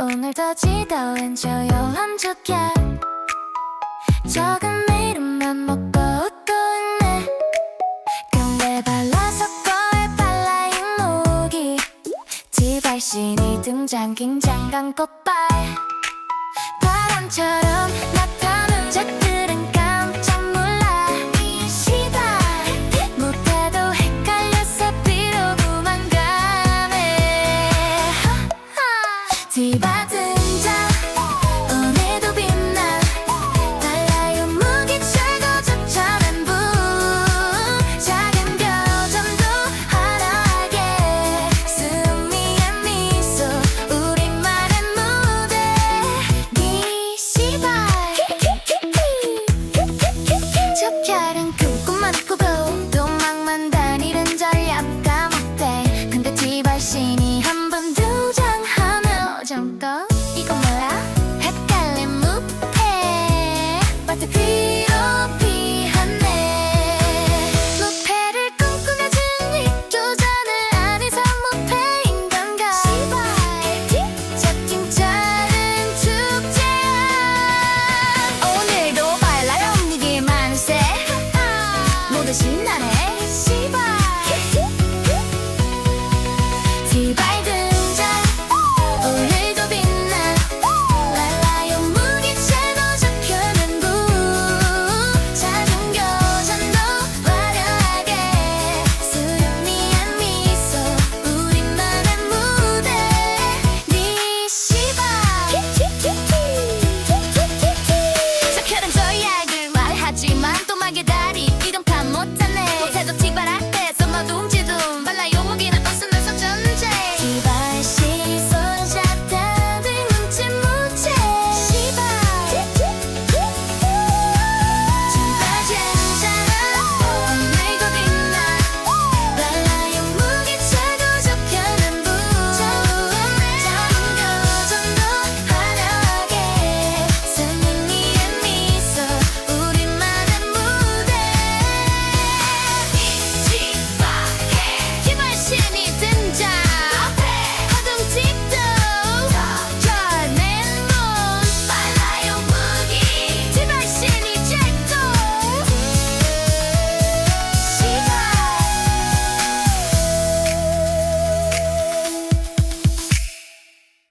오늘도 지다운 조용한 척해 작은 이름만 먹고 웃고 있네. 근데 발라서 거에 발라 인목이 지발신이 등장 긴장감 꽃발. 바람처럼 모두 신나네.